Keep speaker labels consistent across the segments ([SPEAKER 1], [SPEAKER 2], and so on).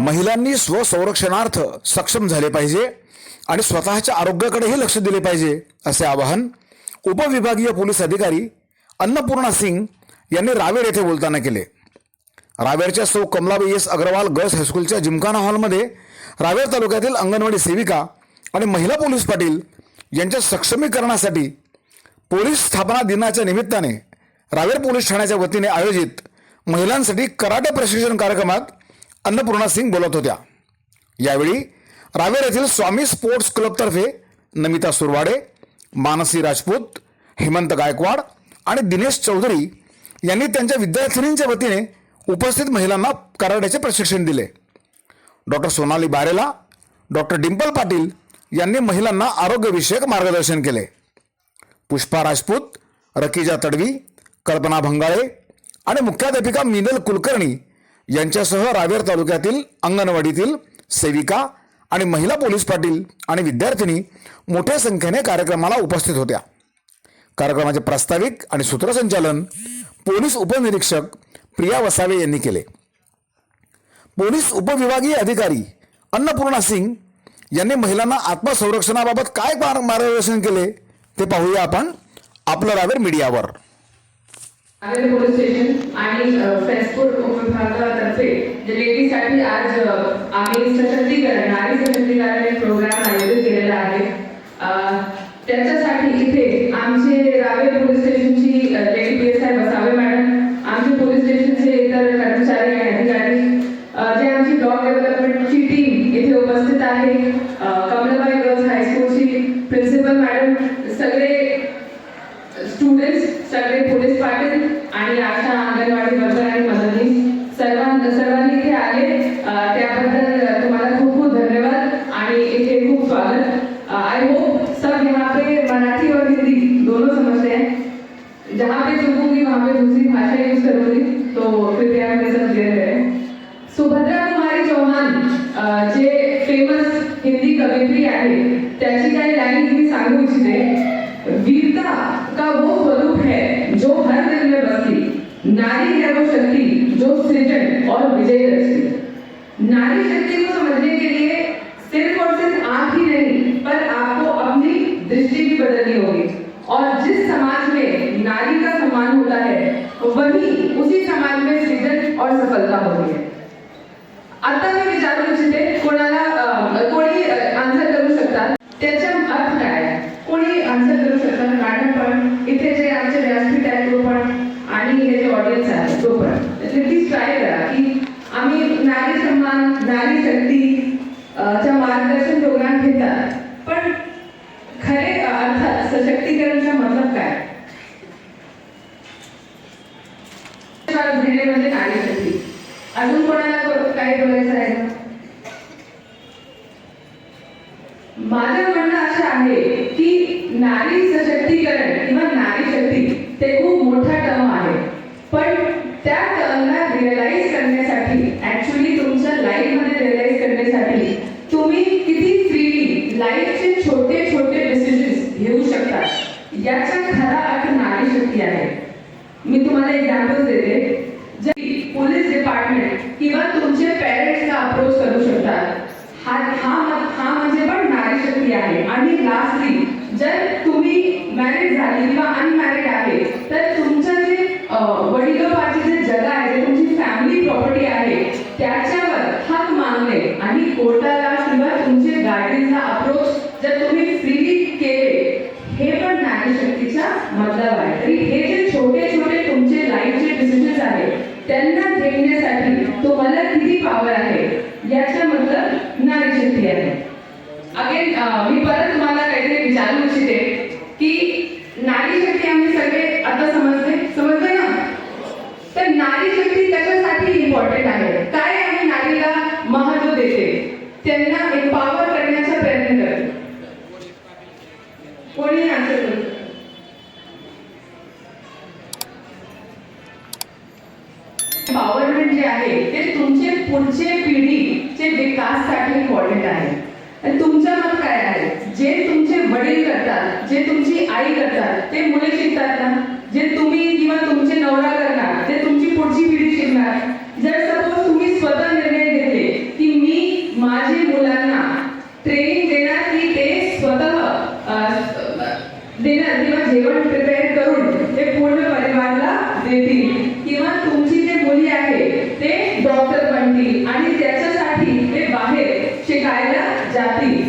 [SPEAKER 1] महिलांनी स्वसंरक्षणार्थ सक्षम झाले पाहिजे आणि स्वतःच्या आरोग्याकडेही लक्ष दिले पाहिजे असे आवाहन उपविभागीय पोलीस अधिकारी अन्नपूर्णा सिंग यांनी रावेर येथे बोलताना केले. रावेरच्या सौ कमलाबाई एस अग्रवाल गर्ल्स हायस्कूलच्या जिमखाना हॉलमध्ये रावेर तालुक्यातील अंगणवाडी सेविका आणि महिला पोलीस पाटील यांच्या सक्षमीकरणासाठी पोलीस स्थापना दिनाच्या निमित्ताने रावेर पोलीस ठाण्याच्या वतीने आयोजित महिलांसाठी कराटे प्रशिक्षण कार्यक्रमात अन्नपूर्णा सिंग बोलत होत्या. यावेळी रावेर येथील स्वामी स्पोर्ट्स क्लबतर्फे नमिता सुरवाडे मानसी राजपूत हेमंत गायकवाड आणि दिनेश चौधरी यांनी त्यांच्या विद्यार्थिनींच्या वतीने उपस्थित महिलांना कराड्याचे प्रशिक्षण दिले. डॉक्टर सोनाली बारेला डॉक्टर डिंपल पाटील यांनी महिलांना आरोग्यविषयक मार्गदर्शन केले. पुष्पा राजपूत रकीजा तडवी कल्पना भंगाळे आणि मुख्याध्यापिका मिनल कुलकर्णी यांच्यासह रावेर तालुक्यातील अंगणवाडीतील सेविका आणि महिला पोलीस पाटील आणि विद्यार्थिनी मोठ्या संख्येने कार्यक्रमाला उपस्थित होत्या. कार्यक्रमाचे प्रास्ताविक आणि सूत्रसंचालन पोलीस उपनिरीक्षक प्रिया वसावे यांनी केले. पोलीस उपविभागीय अधिकारी अन्नपूर्णा सिंग यांनी महिलांना आत्मसंरक्षणाबाबत काय मार्गदर्शन केले ते पाहूया आपण आपलं रावेर मीडियावर.
[SPEAKER 2] आवेर पोलीस स्टेशन आणि फेसबुक उपविभागातर्फे जे लेडीजसाठी आज आम्ही सशक्तीकरण नारी सशक्तीकरण एक प्रोग्राम आयोजित केलेला आहे. त्याच्यासाठी इथे आमचे रावे police स्टेशनची lady P S I Basave madam आमचे पोलीस स्टेशनचे इतर कर्मचारी आणि अधिकारी जे आमची ब्लॉक डेव्हलपमेंटची टीम इथे उपस्थित आहे. कमलाबाई गर्ल्स हायस्कूलची प्रिन्सिपल मॅडम सगळे स्टुडंट्स सगळे पोलीस पाटील आणि आशा अंगणवाडी वर्कर आणि मदतनीस सर्वां सर्वांनी इथे आले. त्याबद्दल तुम्हाला खूप खूप धन्यवाद. आणि इथे खूप स्वागत. आय होप सब यहाँ पे मराठी और हिंदी दोनों समझते हैं. जहाँ पे चुकूंगी वहाँ पे दूसरी भाषा यूज करूंगी तो कृपया मेरे सब क्लियर रहे सुभद्रा कुमारी चौहान जे फेमस हिंदी कवित्री आहे त्याची काही लाईन मी सांगू इच्छिते. वीरता नारी है वो शक्ति जो सृजन और विजय रचती. नारी शक्ति को समझने के लिए सिर्फ और सिर्फ आप ही नहीं पर आपको अपनी दृष्टि भी बदलनी होगी और जिस समाज में नारी का सम्मान होता है वही उसी समाज में सृजन और सफलता होती है आता मी विचारू इच्छिते कोणाला अ, कोणी आन्सर करू शकतात त्याचा अर्थ काय आहे? कोणी आन्सर करू शकतात मॅडम पण इथे जे आमचे व्यासपीठ आहे तो पण आणि हे जे ऑडियन्स आहे तो पण ट्राय करा की आम्ही नारी सन्मान नारी शक्ती अ, च्या मार्गदर्शन प्रोग्राम घेतात. पण खरे अर्थात सशक्तीकरणचा मतलब काय? घेणे म्हणजे नारी शक्ती. अजून कोणाला को- काही बोलायचं आहे? माझं म्हणणं असं आहे की नारी सशक्तीकरण किंवा नारी शक्ती ते खूप मोठा टर्म आहे. पण मी तुम्हाला एक्झाम्पल्स देते. जे पोलीस डिपार्टमेंट किंवा तुमचे पेरेंट्सला अप्रोच करू शकतात. हा हा हा म्हणजे पण नारी शक्ती आहे. आणि लास्टली जर तुम्ही मॅरिड झाली किंवा अनमॅरिड आहे तर तुमच्या जे अं, जे जग आहे जे तुमची फॅमिली प्रॉपर्टी आहे त्याच्यावर हक मागणे आणि कोर्टाला किंवा तुमचे गार्डियनला त्यांना घेण्यासाठी तुम्हाला किती पॉवर आहे? याचा मतलब नारी शक्ती आहे अगेन मी परत तुम्हाला काहीतरी विचारू इच्छिते की नारी शक्ती आम्ही सगळे आता समजते समजते ना? तर नारी शक्ती त्याच्यासाठी इम्पॉर्टंट आहे. काय आम्ही नारीला महत्त्व देते? त्यांना एम्पॉवर करण्याचा प्रयत्न करते. कोणी आन्सर पुढचे पिढीचे विकाससाठी इम्पॉर्टंट आहे. तुमचं मत काय आहे? जे तुमचे वडील करतात जे तुमची आई करतात ते मुले शिकतात ना? जे तुम्ही किंवा तुमचे नवरा करणार ते तुमची पुढची पिढी शिकणार? जर सपोज तुम्ही स्वतः निर्णय घेतले की मी माझे मुलांना ट्रेनिंग देणार की ते स्वतः देणार किंवा जेवण प्रिपेअर करून ते पूर्ण परिवारला देतील. होईल आणि त्याच्यासाठी ते बाहेर शिकायला जातील.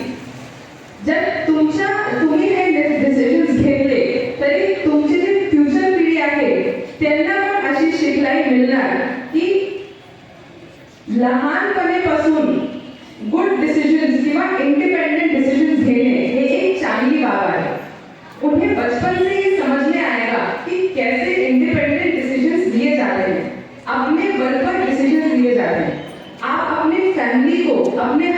[SPEAKER 2] जर तुमच्या तुम्ही हे डिसिजन घेतले तरी तुमची जी फ्युचर पिढी आहे त्यांना पण अशी शिकलाई मिळणार की लहानपणीपासून गुड डिसिजन किंवा इंडिपेंडेंट डिसिजन घेणे हे एक चांगली बाब आहे. उन्हें बचपन से ही समझ में आएगा कि कैसे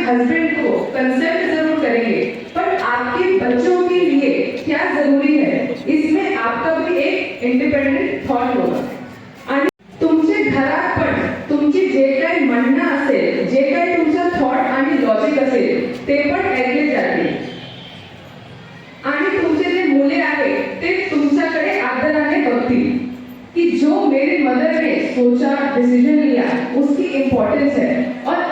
[SPEAKER 2] हस्बैंड को कंसल्ट ज़रूर करेंगे, पर आपके बच्चों के लिए क्या ज़रूरी है? इसमें आपका भी एक इंडिपेंडेंट थॉट होगा। जो मेरी मदर ने सोचा डिसीज़न लिया, उसकी इम्पोर्टेंस है. और